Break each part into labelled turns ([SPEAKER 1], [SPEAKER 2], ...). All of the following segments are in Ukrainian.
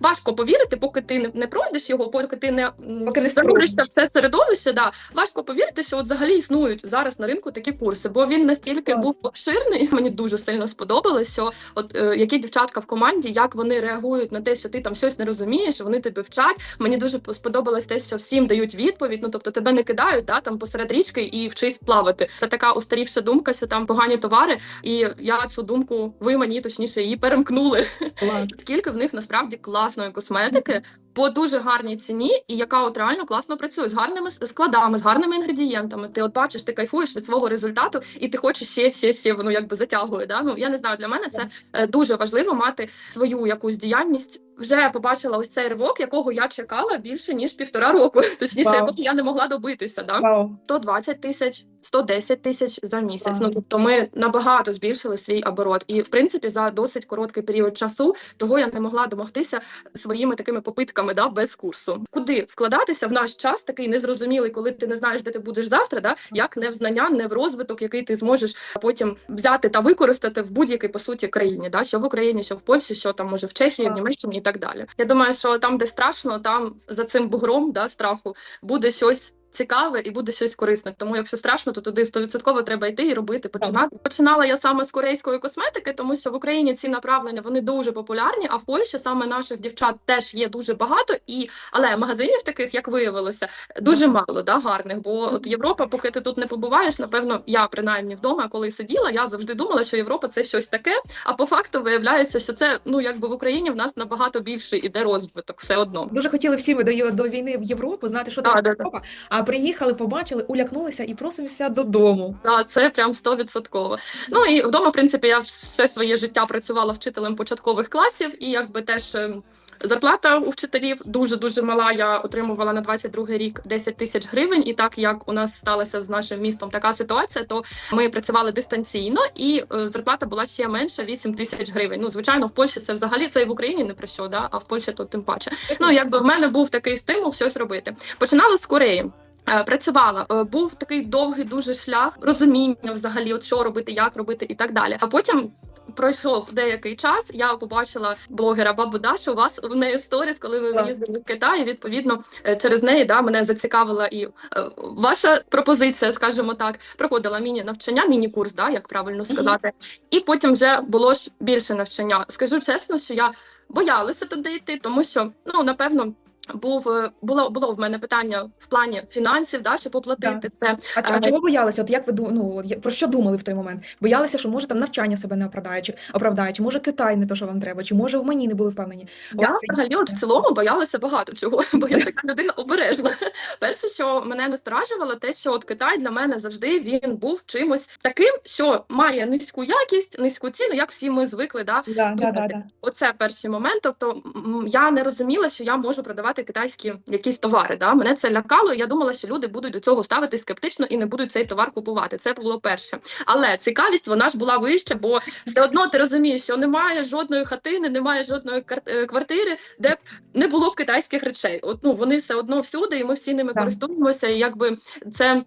[SPEAKER 1] важко повірити, поки ти не, пройдеш його, поки ти не,
[SPEAKER 2] Поки не
[SPEAKER 1] зануришся в це середовище. Да, важко повірити, що от взагалі існують зараз на ринку такі курси, бо він настільки
[SPEAKER 2] Клас.
[SPEAKER 1] був обширний. Мені дуже сильно сподобалось, що от е, які дівчатка в команді, як вони реагують на те, що ти там щось не розумієш, вони тебе вчать. Мені дуже сподобалось те, що всім дають відповідь. Ну тобто тебе не кидають да, там посеред річки і вчись плавати. Це така устарівша думка, що там погані товари. І я цю думку, ви мені точніше її перемкнули.
[SPEAKER 2] Клас.
[SPEAKER 1] Скільки в них насправді класної косметики. По дуже гарній ціні, і яка от реально класно працює з гарними складами, з гарними інгредієнтами. Ти от бачиш, ти кайфуєш від свого результату, і ти хочеш ще, ще, ще воно якби затягує. Да? Ну я не знаю, для мене це е, дуже важливо мати свою якусь діяльність. Вже побачила ось цей ривок, якого я чекала більше ніж півтора року. Точніше,
[SPEAKER 2] Вау.
[SPEAKER 1] якого я не могла добитися. Да?
[SPEAKER 2] Вау.
[SPEAKER 1] 120 тисяч, 110 тисяч за місяць.
[SPEAKER 2] Ага.
[SPEAKER 1] Ну тобто ми набагато збільшили свій оборот, і в принципі за досить короткий період часу, чого я не могла домогтися своїми такими попитками, да, без курсу. Куди вкладатися в наш час, такий незрозумілий, коли ти не знаєш, де ти будеш завтра, да як не в знання, не в розвиток, який ти зможеш потім взяти та використати в будь-якій по суті країні, да що в Україні, що в Польщі, що там може в Чехії, в Німеччині і так далі. Я думаю, що там, де страшно, там за цим бугром да страху буде щось. Цікаве і буде щось корисне. Тому якщо страшно, то туди 100% треба йти і робити. Починати починала я саме з корейської косметики, тому що в Україні ці направлення вони дуже популярні. А в Польщі саме наших дівчат теж є дуже багато. І але магазинів таких, як виявилося, дуже мало да гарних. Бо от Європа, поки ти тут не побуваєш, напевно, я принаймні вдома, коли сиділа, я завжди думала, що Європа це щось таке. А по факту виявляється, що це ну якби в Україні в нас набагато більше іде розвиток, все одно.
[SPEAKER 2] Дуже хотіли всі ми до, до війни в Європу знати, що таке. Європа. А приїхали, побачили, улякнулися і просимося додому.
[SPEAKER 1] Так, це прям стовідсотково. Ну і вдома, в принципі, я все своє життя працювала вчителем початкових класів, і якби теж. ем, Зарплата у вчителів дуже дуже мала. Я отримувала на 22 рік 10 тисяч гривень. І так як у нас сталася з нашим містом така ситуація, то ми працювали дистанційно, і е, зарплата була ще менша 8 тисяч гривень. Ну звичайно, в Польщі це взагалі це і в Україні не про що, да а в Польщі то тим паче. Ну якби в мене був такий стимул щось робити. Починала з Кореї. Е, Працювала, Е, був такий довгий дуже шлях розуміння взагалі, от що робити, як робити і так далі. А потім пройшов деякий час. Я побачила блогера Бабу Дашу. У вас в неї в сторіс, коли ви їздили в Китай. і, Відповідно, е, через неї да мене зацікавила і ваша пропозиція, скажімо так, проходила міні навчання, міні-курс, да, як правильно сказати. І потім вже було ж більше навчання. Скажу чесно, що я боялася туди йти, тому що ну напевно. Був е, було було в мене питання в плані фінансів, да, щоб оплатити це.
[SPEAKER 2] А, а
[SPEAKER 1] Е,
[SPEAKER 2] чого боялися? От як ви ну, про що думали в той момент? Боялися, що може там навчання себе не оправдає, чи оправдає, чи може Китай не то, що вам треба, чи може в мені не були впевнені.
[SPEAKER 1] Я
[SPEAKER 2] От,
[SPEAKER 1] взагалі от в цілому боялася багато чого, бо я така людина обережна. Перше, що мене насторажувало, те, що от Китай для мене завжди він був чимось таким, що має низьку якість, низьку ціну, як всі ми звикли. Да?
[SPEAKER 2] Да, да, да, да.
[SPEAKER 1] Оце перший момент. Тобто я не розуміла, що я можу продавати китайські якісь товари. Да? Мене це лякало. і Я думала, що люди будуть до цього ставити скептично і не будуть цей товар купувати. Це було перше. Але цікавість вона ж була вища, бо все одно ти розумієш, що немає жодної хатини, немає жодної е, квартири, де б не було б китайських речей. От ну вони все одно всюди, і ми всі ними
[SPEAKER 2] Так.
[SPEAKER 1] користуємося. І якби це.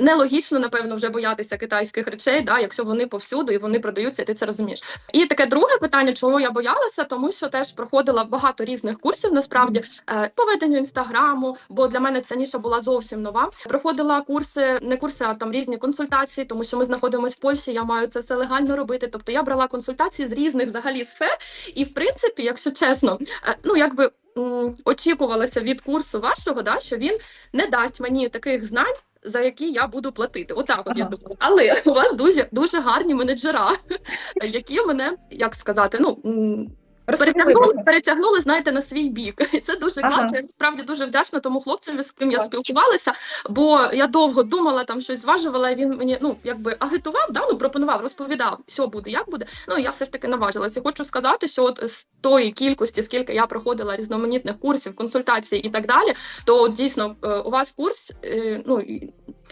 [SPEAKER 1] Нелогічно, напевно, вже боятися китайських речей, да, якщо вони повсюду і вони продаються, і ти це розумієш. І таке друге питання, чого я боялася, тому що теж проходила багато різних курсів, насправді е, по веденню інстаграму, бо для мене ця ніша була зовсім нова. Проходила курси, не курси, а там різні консультації, тому що ми знаходимося в Польщі. Я маю це все легально робити. Тобто я брала консультації з різних взагалі сфер, і в принципі, якщо чесно, е, ну якби. Очікувалося від курсу вашого, да, що він не дасть мені таких знань, за які я буду платити. Отак, от я думаю. Але у вас дуже дуже гарні менеджера, які мене як сказати, ну. Перетягнули, перетягнули, знаєте, на свій бік. І це дуже
[SPEAKER 2] Ага.
[SPEAKER 1] класно. Я справді дуже вдячна тому хлопцеві, з ким я спілкувалася, бо я довго думала, там щось зважувала, і він мені ну якби агітував, да, ну пропонував, розповідав, що буде, як буде. Ну і я все ж таки наважилася. Хочу сказати, що от з тої кількості, скільки я проходила різноманітних курсів, консультацій і так далі, то дійсно е, у вас курс, е, ну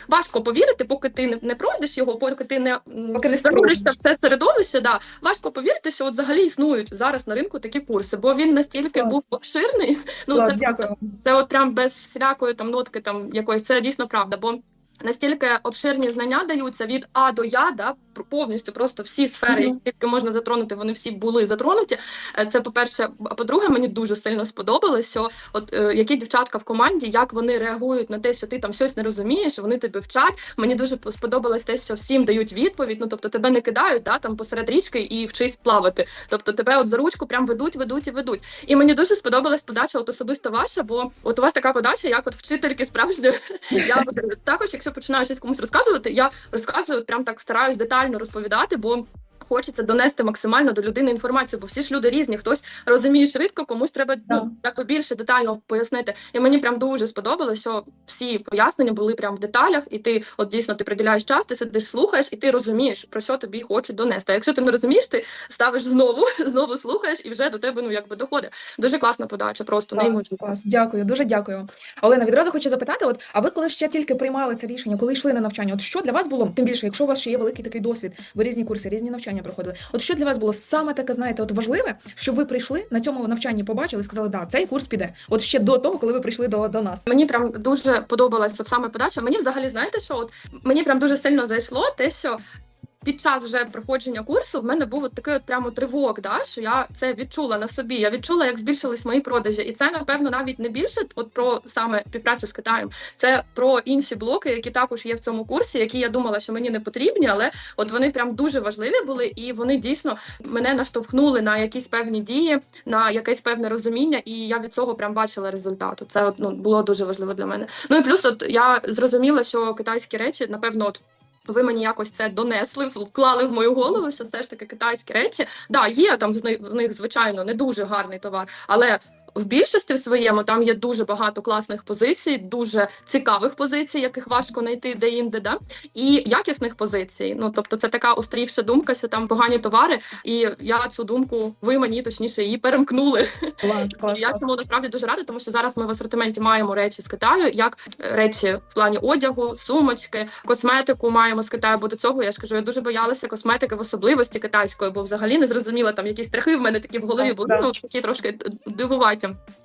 [SPEAKER 1] важко повірити, поки ти не, пройдеш його, поки ти не,
[SPEAKER 2] Поки
[SPEAKER 1] зануришся в це середовище. Да, важко повірити, що от взагалі існують зараз на ринку такі курси, бо він настільки
[SPEAKER 2] Клас.
[SPEAKER 1] був обширний. Ну
[SPEAKER 2] Клас,
[SPEAKER 1] це
[SPEAKER 2] дякую.
[SPEAKER 1] це от прям без всілякої там нотки, там якоїсь це дійсно правда. Бо Настільки обширні знання даються від А до Я, да, повністю просто всі сфери, які тільки можна затронути, вони всі були затронуті. Е, Це по-перше. А по-друге, мені дуже сильно сподобалось, що от е, які дівчатка в команді, як вони реагують на те, що ти там щось не розумієш, вони тебе вчать. Мені дуже сподобалось те, що всім дають відповідь. Ну тобто тебе не кидають да, там посеред річки і вчись плавати. Тобто тебе от за ручку прям ведуть, ведуть і ведуть. І мені дуже сподобалась подача, от особисто ваша, бо от у вас така подача, як от вчительки справжньої. Я також, якщо починаю щось комусь розказувати, я розказую прям так стараюсь детально розповідати, бо. Хочеться донести максимально до людини інформацію, бо всі ж люди різні. Хтось розуміє швидко, комусь треба ну, якби більше детально пояснити. І мені прям дуже сподобалося, що всі пояснення були прям в деталях, і ти от дійсно ти приділяєш час, ти сидиш, слухаєш, і ти розумієш, про що тобі хочуть донести. А якщо ти не розумієш, ти ставиш знову, знову слухаєш, і вже до тебе ну якби доходить. Дуже класна подача, просто
[SPEAKER 2] Клас,
[SPEAKER 1] неймовірно.
[SPEAKER 2] клас. Дякую, дуже дякую. Олена, відразу хочу запитати: от, а ви коли ще тільки приймали це рішення, коли йшли на навчання, от що для вас було, тим більше, якщо у вас ще є великий такий досвід, ви різні курси, різні навчання проходили. От що для вас було саме таке, знаєте, от важливе, щоб ви прийшли на цьому навчанні, побачили, сказали, да, цей курс піде. От ще до того, коли ви прийшли до, до нас.
[SPEAKER 1] Мені прям дуже подобалась от саме подача. Мені взагалі знаєте, що от мені прям дуже сильно зайшло те, що. Під час вже проходження курсу в мене був от такий от прямо тривог, да, що я це відчула на собі. Я відчула, як збільшились мої продажі, і це напевно навіть не більше от про саме співпрацю з Китаєм. Це про інші блоки, які також є в цьому курсі, які я думала, що мені не потрібні, але от вони прям дуже важливі були, і вони дійсно мене наштовхнули на якісь певні дії, на якесь певне розуміння, і я від цього прям бачила результат. Це от, ну, було дуже важливо для мене. Ну і плюс, от я зрозуміла, що китайські речі, напевно, от. Ви мені якось це донесли, вклали в мою голову, що все ж таки китайські речі. Да, є там з них- в них, звичайно, не дуже гарний товар, але в більшості в своєму там є дуже багато класних позицій, дуже цікавих позицій, яких важко знайти де-інде, да? і якісних позицій. Ну тобто, це така острівша думка, що там погані товари, і я цю думку, ви мені точніше її перемкнули.
[SPEAKER 2] Клас, клас,
[SPEAKER 1] я цьому насправді дуже рада, тому що зараз ми в асортименті маємо речі з Китаю, як речі в плані одягу, сумочки, косметику маємо з Китаю. Бо до цього я ж кажу, я дуже боялася косметики в особливості китайської, бо взагалі не зрозуміла там якісь страхи в мене такі в голові були. Ну такі трошки д-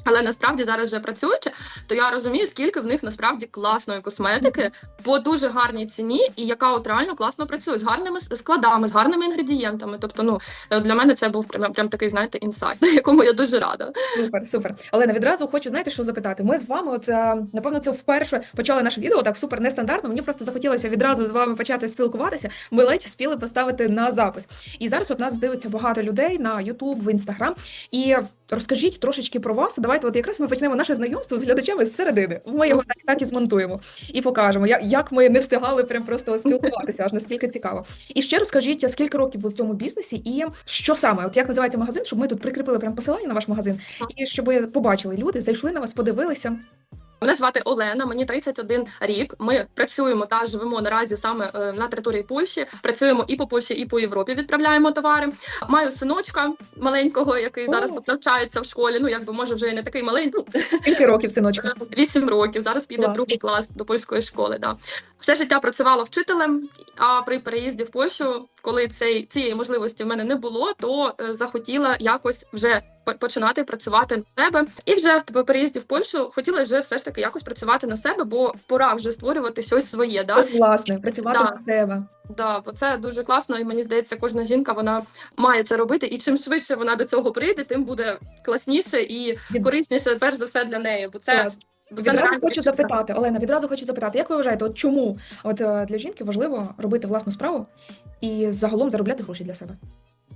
[SPEAKER 1] Але насправді зараз вже працюючи, то я розумію, скільки в них насправді класної косметики по дуже гарній ціні, і яка от реально класно працює з гарними складами, з гарними інгредієнтами. Тобто, ну е, для мене це був прям, прям такий, знаєте, інсайт, якому я дуже рада.
[SPEAKER 2] Супер, супер. Олена, відразу хочу, знаєте, що запитати. Ми з вами, от, е, напевно, це вперше почали наше відео так супер нестандартно. Мені просто захотілося відразу з вами почати спілкуватися. Ми ледь вспіли поставити на запис. І зараз от нас дивиться багато людей на YouTube, в Instagram. І розкажіть трошечки про вас. Давайте, от якраз ми почнемо наше знайомство з глядачами з середини. Ми його так, так і змонтуємо і покажемо, як, як ми не встигали прям просто спілкуватися, аж наскільки цікаво. І ще розкажіть, скільки років ви в цьому бізнесі, і що саме, от як називається магазин, щоб ми тут прикріпили прям посилання на ваш магазин, і щоб побачили люди, зайшли на вас, подивилися.
[SPEAKER 1] Мене звати Олена, мені 31 рік. Ми працюємо та живемо наразі саме е, на території Польщі. Працюємо і по Польщі, і по Європі. Відправляємо товари. Маю синочка маленького, який зараз
[SPEAKER 2] О.
[SPEAKER 1] навчається в школі. Ну якби може вже і не такий маленький. Ну
[SPEAKER 2] Скільки років, синочку?
[SPEAKER 1] 8 років. Зараз піде
[SPEAKER 2] Клас.
[SPEAKER 1] другий клас до польської школи. Да. Все життя працювала вчителем. А при переїзді в Польщу, коли цей цієї можливості в мене не було, то е, захотіла якось вже починати працювати на себе. І вже в переїзді в Польщу хотіла вже все ж таки якось працювати на себе, бо пора вже створювати щось своє. Да?
[SPEAKER 2] Ось власне, працювати
[SPEAKER 1] Да.
[SPEAKER 2] на себе.
[SPEAKER 1] Да, бо це дуже класно, і мені здається, кожна жінка вона має це робити. І чим швидше вона до цього прийде, тим буде класніше і корисніше, перш за все для неї. Бо це,
[SPEAKER 2] Клас. Відразу хочу запитати, Олена, відразу хочу запитати, як ви вважаєте, от чому от е, для жінки важливо робити власну справу і загалом заробляти гроші для себе?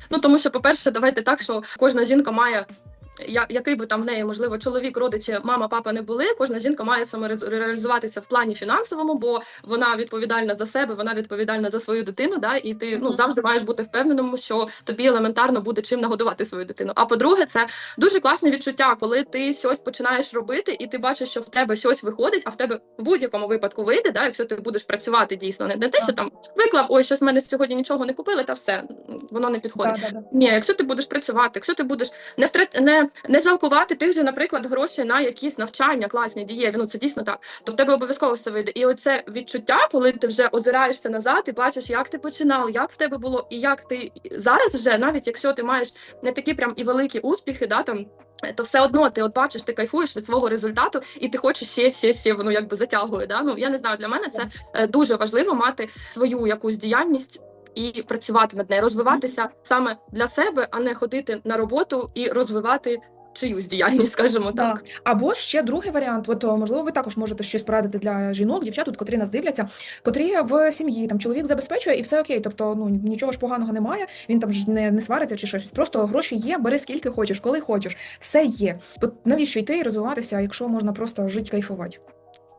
[SPEAKER 1] Ну тому що, по-перше, давайте так, що кожна жінка має. Я, який би там в неї, можливо, чоловік, родичі, мама, папа не були, кожна жінка має самореалізуватися в плані фінансовому, бо вона відповідальна за себе, вона відповідальна за свою дитину. Да, і ти ну завжди маєш бути впевненим, що тобі елементарно буде чим нагодувати свою дитину. А по-друге, це дуже класне відчуття, коли ти щось починаєш робити, і ти бачиш, що в тебе щось виходить, а в тебе в будь-якому випадку вийде, да, якщо ти будеш працювати дійсно, не, не те, що там виклав, ой, щось в мене сьогодні нічого не купили, та все воно не підходить.
[SPEAKER 2] Да, да, да.
[SPEAKER 1] Ні, якщо ти будеш працювати, якщо ти будеш не втрат... не, не жалкувати тих же, наприклад, грошей на якісь навчання, класні дієві, ну це дійсно так, то в тебе обов'язково все вийде. І оце відчуття, коли ти вже озираєшся назад і бачиш, як ти починав, як в тебе було, і як ти зараз вже, навіть якщо ти маєш не такі прям і великі успіхи, да там То все одно ти от бачиш, ти кайфуєш від свого результату, і ти хочеш ще, ще, ще воно якби затягує. Да? Ну я не знаю, для мене це е, дуже важливо мати свою якусь діяльність і працювати над нею, розвиватися саме для себе, а не ходити на роботу і розвивати чиюсь діяльність, скажімо
[SPEAKER 2] Да.
[SPEAKER 1] так.
[SPEAKER 2] Або ще другий варіант. От о, можливо, ви також можете щось порадити для жінок, дівчат, котрі нас дивляться, котрі в сім'ї там чоловік забезпечує і все окей. Тобто, ну нічого ж поганого немає. Він там ж не, не свариться чи щось. Просто гроші є, бери скільки хочеш, коли хочеш. Все є. От навіщо йти і розвиватися, якщо можна просто жити, кайфувати?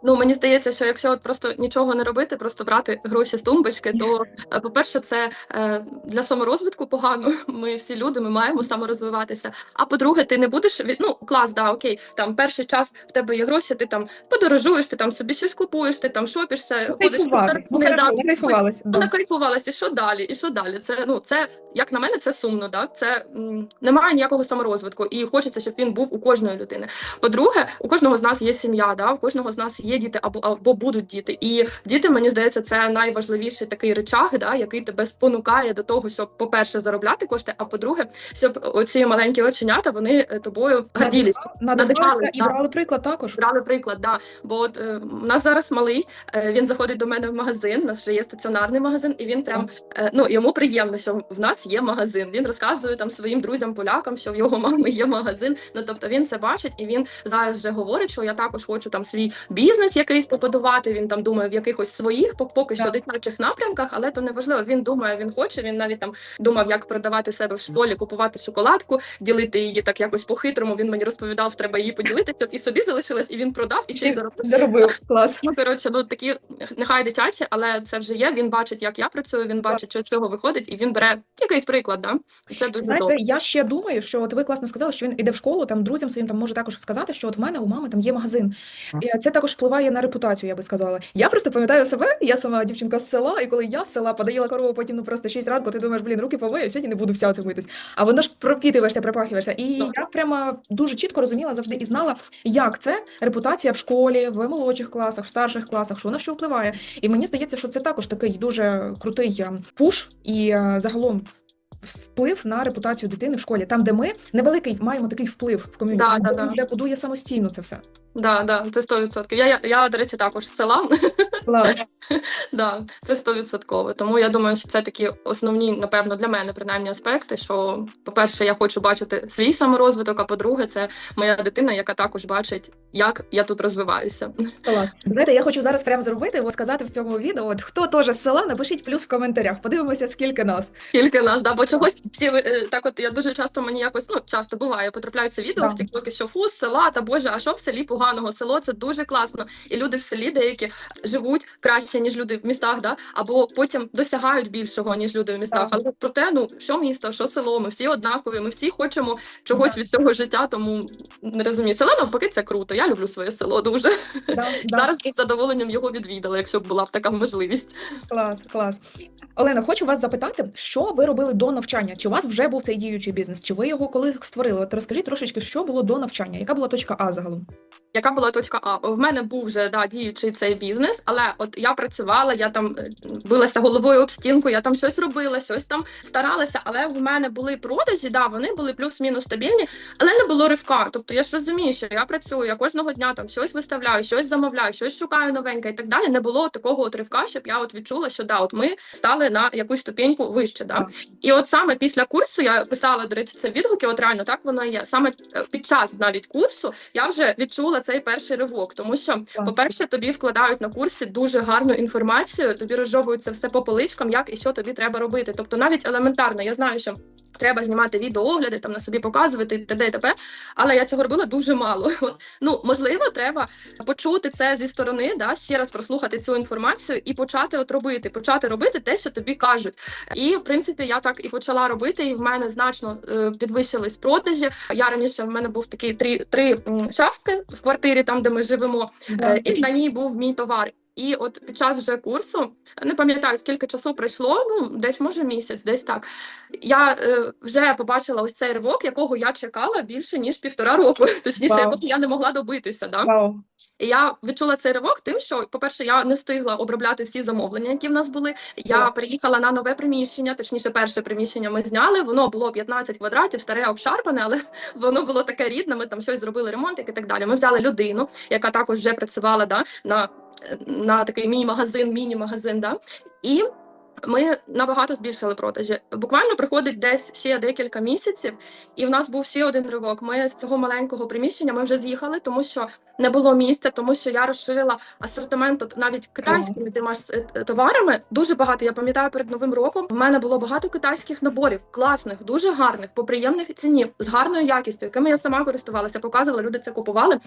[SPEAKER 1] Ну мені здається, що якщо от просто нічого не робити, просто брати гроші з тумбочки, то е, по-перше, це е, для саморозвитку погано. Ми всі люди, ми маємо саморозвиватися. А по-друге, ти не будеш від ну клас, да, окей, там перший час в тебе є гроші, ти там подорожуєш, ти там собі щось купуєш, ти там
[SPEAKER 2] Кайфуватись. Ну,
[SPEAKER 1] вона
[SPEAKER 2] Да.
[SPEAKER 1] кайфувалася, і що далі? І що далі? Це ну це як на мене, це сумно. Да? Це м, немає ніякого саморозвитку, і хочеться, щоб він був у кожної людини. По-друге, у кожного з нас є сім'я, да? у кожного з нас є діти або або будуть діти. І діти, мені здається, це найважливіший такий речаг, да? який тебе спонукає до того, щоб, по-перше, заробляти кошти, а по-друге, щоб оці маленькі оченята вони е, тобою.
[SPEAKER 2] Надихалися
[SPEAKER 1] надихали,
[SPEAKER 2] і
[SPEAKER 1] да.
[SPEAKER 2] брали приклад також.
[SPEAKER 1] Брали приклад, да. Бо от е, у нас зараз малий, е, він заходить до мене в магазин. У нас вже є стаціонарний магазин, і він прям е, ну йому приємно, що в нас є магазин. Він розказує там своїм друзям полякам, що в його мами є магазин. Ну тобто він це бачить, і він зараз вже говорить, що я також хочу там свій бізнес якийсь побудувати. Він там думає в якихось своїх поки що дитячих напрямках, але то не важливо. Він думає, він хоче. Він навіть там думав, як продавати себе в школі, купувати шоколадку, ділити її так якось по-хитрому. Він мені розповідав, треба її поділити, щоб і собі залишилось, і він продав, і ще й заробив.
[SPEAKER 2] Заробив клас.
[SPEAKER 1] Ну, коротше, ну такі нехай дитячі, але це вже є. Він бачить, як я працюю, він бачить, що з цього виходить, і він бере якийсь приклад. Да? І це дуже
[SPEAKER 2] Знаєте,
[SPEAKER 1] добре.
[SPEAKER 2] я ще думаю, що от ви класно сказали, що він іде в школу, там друзям своїм там може також сказати, що от в мене у мами там є магазин. І це також впливає на репутацію, я би сказала. Я просто пам'ятаю себе, я сама дівчинка з села, і коли я з села подаїла корову, потім ну просто 6 ранку, ти думаєш, блін, руки помию, сьогодні не буду вся це митись. А воно ж пропітуєшся, пропахуєшся. І
[SPEAKER 1] Так.
[SPEAKER 2] я прямо дуже чітко розуміла завжди і знала, як це репутація в школі, в молодших класах, в старших класах, що на що впливає. І мені здається, що це також такий дуже крутий е, пуш і е, загалом. Вплив на репутацію дитини в школі, там, де ми невеликий маємо такий вплив в ком'юніті,
[SPEAKER 1] Да, да, да.
[SPEAKER 2] вже будує самостійно це все.
[SPEAKER 1] Да, да, це 100%. Я, я, я, до речі, також з села.
[SPEAKER 2] Клас.
[SPEAKER 1] да, це 100%. Тому я думаю, що це такі основні, напевно, для мене принаймні аспекти. Що, по-перше, я хочу бачити свій саморозвиток, а по-друге, це моя дитина, яка також бачить, як я тут розвиваюся.
[SPEAKER 2] Клас. Знаєте, я хочу зараз прямо зробити, от сказати в цьому відео. От хто теж з села, напишіть плюс в коментарях. Подивимося, скільки нас.
[SPEAKER 1] Тільки нас, да, бо чогось всі е, так, от я дуже часто мені якось ну часто буває, потрапляються відео
[SPEAKER 2] Да.
[SPEAKER 1] в Тіктокі, що фу, з села та боже, а що в селі поганого? Село це дуже класно. І люди в селі деякі живуть краще, ніж люди в містах, да, або потім досягають більшого, ніж люди в містах.
[SPEAKER 2] Так.
[SPEAKER 1] Але проте, ну що місто, що село, ми всі однакові, ми всі хочемо чогось
[SPEAKER 2] Да.
[SPEAKER 1] від цього життя, тому не розумію. Село навпаки, це круто. Я люблю своє село дуже.
[SPEAKER 2] Да, да.
[SPEAKER 1] Зараз би з задоволенням його відвідала, якщо б була б така можливість.
[SPEAKER 2] Клас, клас. Олена, хочу вас запитати, що ви робили до навчання? Чи у вас вже був цей діючий бізнес? Чи ви його коли створили? От розкажіть трошечки, що було до навчання? Яка була точка А загалом?
[SPEAKER 1] Яка була точка А? В мене був вже да, діючий цей бізнес, але от я працювала, я там е, билася головою об стінку, я там щось робила, щось там старалася, але в мене були продажі, да, вони були плюс-мінус стабільні, але не було ривка. Тобто я ж розумію, що я працюю, я кожного дня там щось виставляю, щось замовляю, щось шукаю новеньке і так далі. Не було такого от ривка, щоб я от відчула, що да, от ми стали на якусь ступеньку вище. Да. І от саме після курсу я писала, до речі, це відгуки. От реально так воно і є. Саме е, під час навіть курсу я вже відчула цей перший ривок, тому що, по-перше, тобі вкладають на курсі дуже гарну інформацію, тобі розжовується все по поличкам, як і що тобі треба робити. Тобто, навіть елементарно, я знаю, що. Треба знімати відеоогляди, там на собі показувати т.д. і т.п. Але я цього робила дуже мало. От, ну можливо, треба почути це зі сторони, да ще раз прослухати цю інформацію і почати от робити, почати робити те, що тобі кажуть. І в принципі я так і почала робити, і в мене значно е, підвищились продажі. Я раніше в мене був такий три, три шафки в квартирі, там де ми живемо, е, і на ній був мій товар. І от під час вже курсу не пам'ятаю скільки часу пройшло. Ну десь може місяць, десь так. Я е, вже побачила ось цей ривок, якого я чекала більше ніж півтора року. Точніше, якого я не могла добитися. Да? І я відчула цей ривок тим, що, по-перше, я не встигла обробляти всі замовлення, які в нас були. Я
[SPEAKER 2] Так.
[SPEAKER 1] переїхала на нове приміщення, точніше, перше приміщення ми зняли. Воно було 15 квадратів, старе обшарпане, але воно було таке рідне. Ми там щось зробили ремонт і так далі. Ми взяли людину, яка також вже працювала да, на, на такий міні-магазин, міні-магазин. Да, і ми набагато збільшили продажі. Буквально проходить десь ще декілька місяців, і в нас був ще один ривок. Ми з цього маленького приміщення ми вже з'їхали, тому що не було місця, тому що я розширила асортимент навіть китайськими тима е, товарами. Дуже багато. Я пам'ятаю перед новим роком. В мене було багато китайських наборів, класних, дуже гарних, по приємних ціні, з гарною якістю, якими я сама користувалася, показувала. Люди це купували.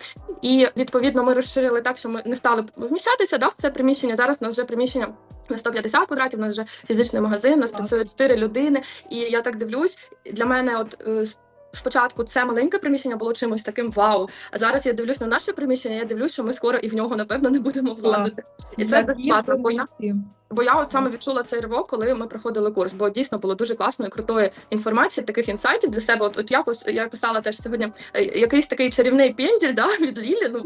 [SPEAKER 1] І відповідно ми розширили так, що ми не стали вміщатися да, в це приміщення. Зараз у нас вже приміщення. На 150 квадратів, у нас вже фізичний магазин, у нас працює 4 людини, і я так дивлюсь. Для мене, от е, спочатку це маленьке приміщення було чимось таким вау. А зараз я дивлюсь на наше приміщення. Я дивлюсь, що ми скоро і в нього напевно не будемо влазити. І це класно, бо я от саме відчула цей ривок, коли ми проходили курс, бо дійсно було дуже класної, крутої інформації, таких інсайтів для себе. От, от я я писала теж сьогодні е, якийсь такий чарівний пенділь да, від Лілі. Ну,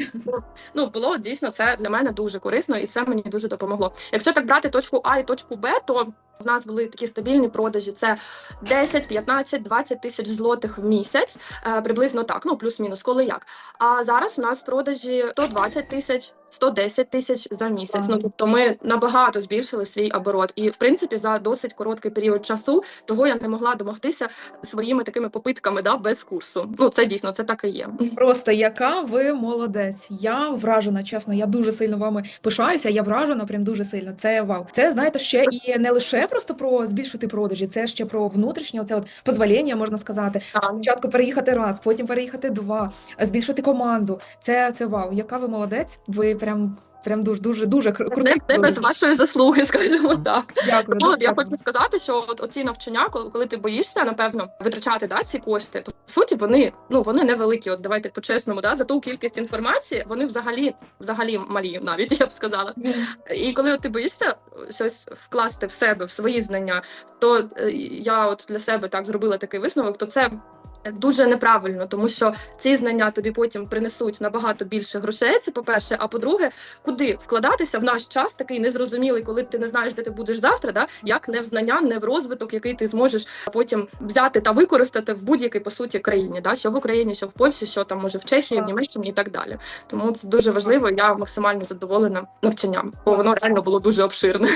[SPEAKER 1] ну було дійсно це для мене дуже корисно, і це мені дуже допомогло. Якщо так брати точку А і точку Б, то в нас були такі стабільні продажі: це 10, 15, 20 тисяч злотих в місяць, е, приблизно так, ну плюс-мінус, коли як. А зараз у нас продажі 120 тисяч. 110 тисяч за місяць. Ну тобто ми набагато збільшили свій оборот, і в принципі за досить короткий період часу того я не могла домогтися своїми такими попитками, да, без курсу. Ну це дійсно це так і є.
[SPEAKER 2] Просто яка ви молодець. Я вражена, чесно. Я дуже сильно вами пишаюся. Я вражена, прям дуже сильно. Це вау. Це знаєте, ще і не лише просто про збільшити продажі, це ще про внутрішнє, оце от позволення, можна сказати.
[SPEAKER 1] А
[SPEAKER 2] Спочатку переїхати раз, потім переїхати два, збільшити команду. Це це вау. Яка ви молодець? Ви прям прям дуже дуже дуже
[SPEAKER 1] Це,
[SPEAKER 2] крутий.
[SPEAKER 1] це без вашої заслуги, скажімо так.
[SPEAKER 2] Дякую.
[SPEAKER 1] От я хочу сказати, що от оці навчання, коли, коли ти боїшся, напевно, витрачати да, ці кошти, по суті, вони ну вони невеликі. От давайте по-чесному, да, за ту кількість інформації вони взагалі взагалі малі, навіть я б сказала. І коли от ти боїшся щось вкласти в себе, в свої знання, то е, я от для себе так зробила такий висновок, то це. Дуже неправильно, тому що ці знання тобі потім принесуть набагато більше грошей. Це по-перше. А по-друге, куди вкладатися в наш час такий незрозумілий, коли ти не знаєш, де ти будеш завтра, да як не в знання, не в розвиток, який ти зможеш потім взяти та використати в будь-якій по суті країні, да що в Україні, що в Польщі, що там може в Чехії, в Німеччині і так далі. Тому це дуже важливо. Я максимально задоволена навчанням, бо воно реально було дуже обширне.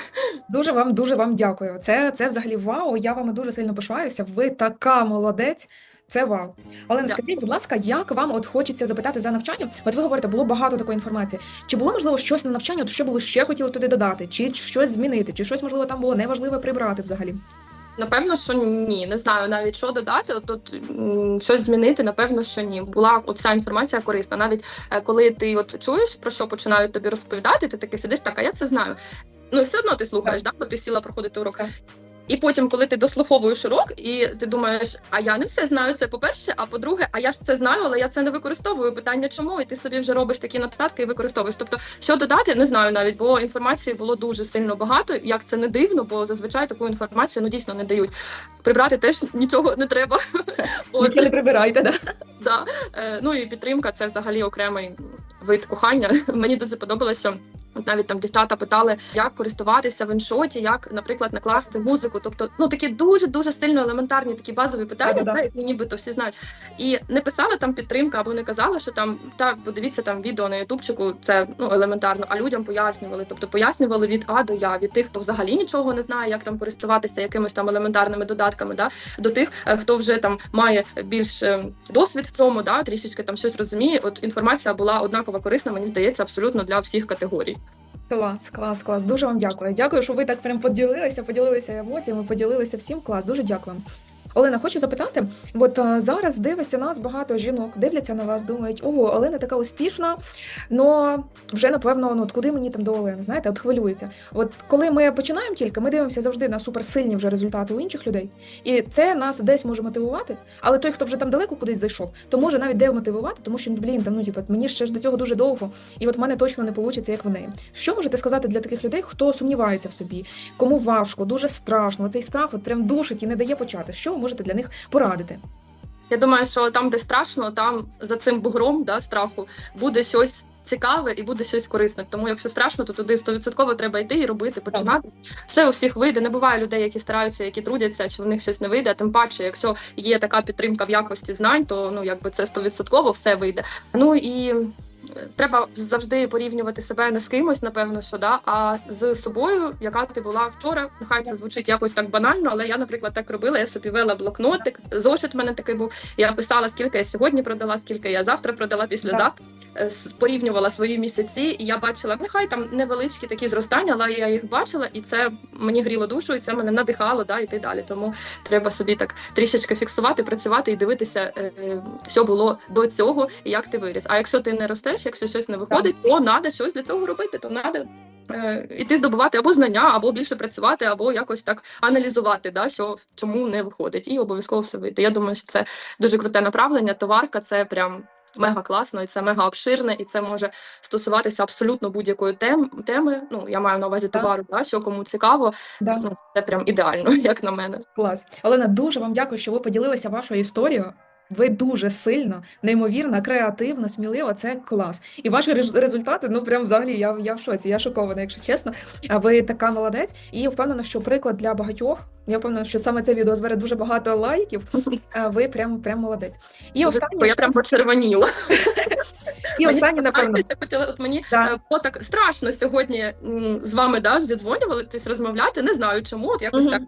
[SPEAKER 2] Дуже вам, дуже вам дякую. Це, це взагалі вау. Я вами дуже сильно пишаюся. Ви така молодець. Це вау. Олена,
[SPEAKER 1] Дякую.
[SPEAKER 2] скажіть, будь ласка, як вам от хочеться запитати за навчання? От ви говорите, було багато такої інформації. Чи було можливо щось на навчання, от що би ви ще хотіли туди додати, чи щось змінити, чи щось можливо там було неважливе прибрати взагалі?
[SPEAKER 1] Напевно, що ні, не знаю навіть що додати. От тут щось змінити, напевно, що ні. Була от ця інформація корисна. Навіть е, коли ти от чуєш про що починають тобі розповідати, ти таки сидиш, так, а я це знаю. Ну і все одно ти слухаєш, да, бо ти сіла проходити урок.
[SPEAKER 2] Так.
[SPEAKER 1] І потім, коли ти дослуховуєш урок, і ти думаєш, а я не все знаю, це по-перше, а по-друге, а я ж це знаю, але я це не використовую. Питання чому? І ти собі вже робиш такі нотатки і використовуєш. Тобто, що додати, не знаю навіть, бо інформації було дуже сильно багато. Як це не дивно, бо зазвичай таку інформацію ну дійсно не дають. Прибрати теж нічого не треба.
[SPEAKER 2] Нічого не прибирайте, да?
[SPEAKER 1] Да. Е, ну і підтримка це взагалі окремий вид кохання. Мені дуже подобалося, навіть там дівчата питали, як користуватися в іншоті, як, наприклад, накласти музику. Тобто, ну такі дуже дуже сильно елементарні такі базові питання,
[SPEAKER 2] Да-да-да.
[SPEAKER 1] які нібито всі знають. І не писала там підтримка, або не казала, що там та подивіться там відео на ютубчику, це ну елементарно. А людям пояснювали. Тобто пояснювали від А до Я, від тих, хто взагалі нічого не знає, як там користуватися якимись там елементарними додатками, да, до тих, е, хто вже там має більш е, досвід в цьому, да, трішечки там щось розуміє. От інформація була однаково корисна, мені здається, абсолютно для всіх категорій.
[SPEAKER 2] Клас, клас, клас. Дуже вам дякую. Дякую, що ви так прям поділилися, поділилися емоціями, поділилися всім. Клас, дуже дякую. Олена, хочу запитати: от а, зараз дивиться нас багато жінок, дивляться на вас, думають, ого, Олена така успішна, но вже напевно, ну от куди мені там до Олени? Знаєте, от хвилюється. От коли ми починаємо тільки, ми дивимося завжди на суперсильні вже результати у інших людей, і це нас десь може мотивувати. Але той, хто вже там далеко кудись зайшов, то може навіть демотивувати, тому що блін, там ну типу, мені ще ж до цього дуже довго, і от в мене точно не вийде, як в неї. Що можете сказати для таких людей, хто сумнівається в собі, кому важко, дуже страшно, цей страх от прям душить і не дає почати? Що можете для них порадити?
[SPEAKER 1] Я думаю, що там, де страшно, там за цим бугром да, страху буде щось цікаве і буде щось корисне. Тому якщо страшно, то туди 100% треба йти і робити, починати. Все у всіх вийде. Не буває людей, які стараються, які трудяться, чи в них щось не вийде. Тим паче, якщо є така підтримка в якості знань, то ну якби це 100% все вийде. Ну і. Треба завжди порівнювати себе не з кимось, напевно, що да, а з собою, яка ти була вчора. Нехай це звучить якось так банально, але я, наприклад, так робила. Я собі вела блокнотик, зошит в мене такий був. Я писала, скільки я сьогодні продала, скільки я завтра продала, післязавтра. Е, порівнювала свої місяці, і я бачила нехай там невеличкі такі зростання, але я їх бачила, і це мені гріло душу, і це мене надихало да, йти далі. Тому треба собі так трішечки фіксувати, працювати і дивитися, е, е, що було до цього і як ти виріс. А якщо ти не ростеш, якщо щось не виходить, то треба щось для цього робити, то треба. Іти здобувати або знання, або більше працювати, або якось так аналізувати, да, що чому не виходить, і обов'язково все вийде. Я думаю, що це дуже круте направлення. Товарка це прям мега класно, і це мега обширне, і це може стосуватися абсолютно будь-якої тем, теми. Ну я маю на увазі
[SPEAKER 2] Так.
[SPEAKER 1] товару, да, що кому цікаво.
[SPEAKER 2] Да.
[SPEAKER 1] Ну, це прям ідеально, як на мене.
[SPEAKER 2] Клас. Олена, дуже вам дякую, що ви поділилися вашою історією. Ви дуже сильно, неймовірно, креативно, сміливо, це клас. І ваші рез- результати, ну прям взагалі я, я в шоці, я шокована, якщо чесно. А ви така молодець. І впевнена, що приклад для багатьох. Я впевнена, що саме це відео збере дуже багато лайків. А ви прям прям молодець. І останнє,
[SPEAKER 1] я прям почервоніла.
[SPEAKER 2] і останнє, напевно.
[SPEAKER 1] хотіла, от мені е, було так страшно сьогодні з вами да, зідзвонюватись, розмовляти. Не знаю чому, от якось так.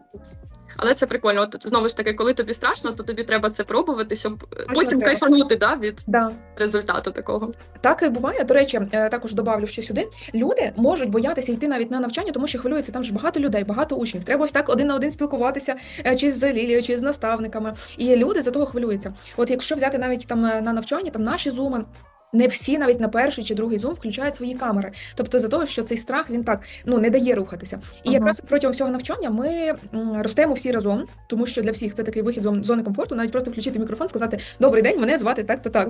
[SPEAKER 1] Але це прикольно. От знову ж таки, коли тобі страшно, то тобі треба це пробувати, щоб е, потім
[SPEAKER 2] треба.
[SPEAKER 1] кайфанути да, від
[SPEAKER 2] Да.
[SPEAKER 1] результату такого.
[SPEAKER 2] Так і буває. До речі, е, також добавлю ще сюди. Люди можуть боятися йти навіть на навчання, тому що хвилюється там ж багато людей, багато учнів. Треба ось так один на один спілкуватися е, чи з Лілією, чи з наставниками. І люди за того хвилюються. От якщо взяти навіть там на навчання, там наші зуми. Не всі навіть на перший чи другий зум включають свої камери, тобто за того, що цей страх він так ну не дає рухатися. І
[SPEAKER 1] Ага.
[SPEAKER 2] якраз протягом всього навчання ми ростемо всі разом, тому що для всіх це такий вихід з зони комфорту. Навіть просто включити мікрофон, сказати Добрий день, мене звати так, то так.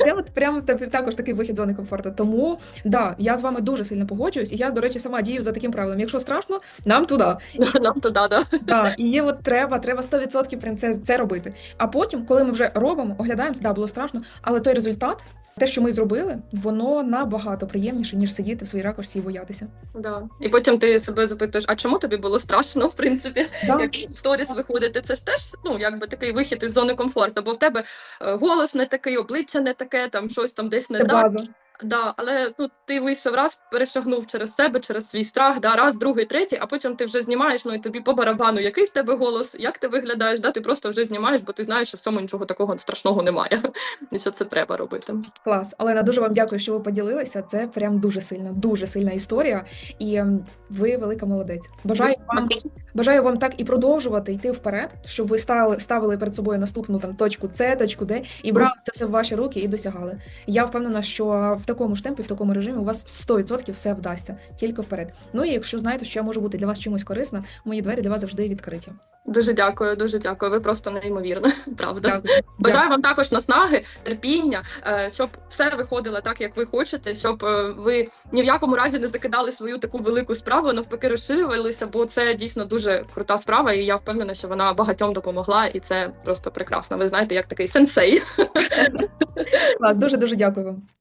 [SPEAKER 2] Це от прямо також такий вихід з зони комфорту. Тому да, я з вами дуже сильно погоджуюсь, і я, до речі, сама дію за таким правилом. Якщо страшно, нам туди.
[SPEAKER 1] Нам туди, да.
[SPEAKER 2] Да, і от треба, треба 100% прям це, це робити. А потім, коли ми вже робимо, оглядаємося, да, було страшно, але той результат, те, що ми зробили, воно набагато приємніше, ніж сидіти в своїй ракурсі і боятися.
[SPEAKER 1] Да. І потім ти себе запитуєш, а чому тобі було страшно, в принципі,
[SPEAKER 2] Да.
[SPEAKER 1] як в сторіс виходити? Це ж теж ну, якби такий вихід із зони комфорту, бо в тебе е, голос не такий, обличчя не таке, там щось там десь не
[SPEAKER 2] Це
[SPEAKER 1] так.
[SPEAKER 2] база.
[SPEAKER 1] Да, але ну ти вийшов раз, перешагнув через себе, через свій страх, да, раз, другий, третій, а потім ти вже знімаєш, ну і тобі по барабану, який в тебе голос, як ти виглядаєш, да, ти просто вже знімаєш, бо ти знаєш, що в цьому нічого такого страшного немає. І що це треба робити.
[SPEAKER 2] Клас. Олена, дуже вам дякую, що ви поділилися. Це прям дуже сильна, дуже сильна історія. І ем, ви велика молодець. Бажаю вам Бажаю вам так і продовжувати йти вперед, щоб ви ставили, ставили перед собою наступну там точку С, точку Д і брали це все в ваші руки і досягали. Я впевнена, що в такому ж темпі, в такому режимі у вас 100% все вдасться тільки вперед. Ну і якщо знаєте, що я можу бути для вас чимось корисна, мої двері для вас завжди відкриті.
[SPEAKER 1] Дуже дякую, дуже дякую. Ви просто неймовірна, правда.
[SPEAKER 2] Дякую.
[SPEAKER 1] Бажаю вам також наснаги, терпіння, е, щоб все виходило так, як ви хочете, щоб е, ви ні в якому разі не закидали свою таку велику справу, навпаки, розширювалися, бо це дійсно дуже крута справа, і я впевнена, що вона багатьом допомогла, і це просто прекрасно. Ви знаєте, як такий сенсей.
[SPEAKER 2] Клас, дуже дуже дякую вам.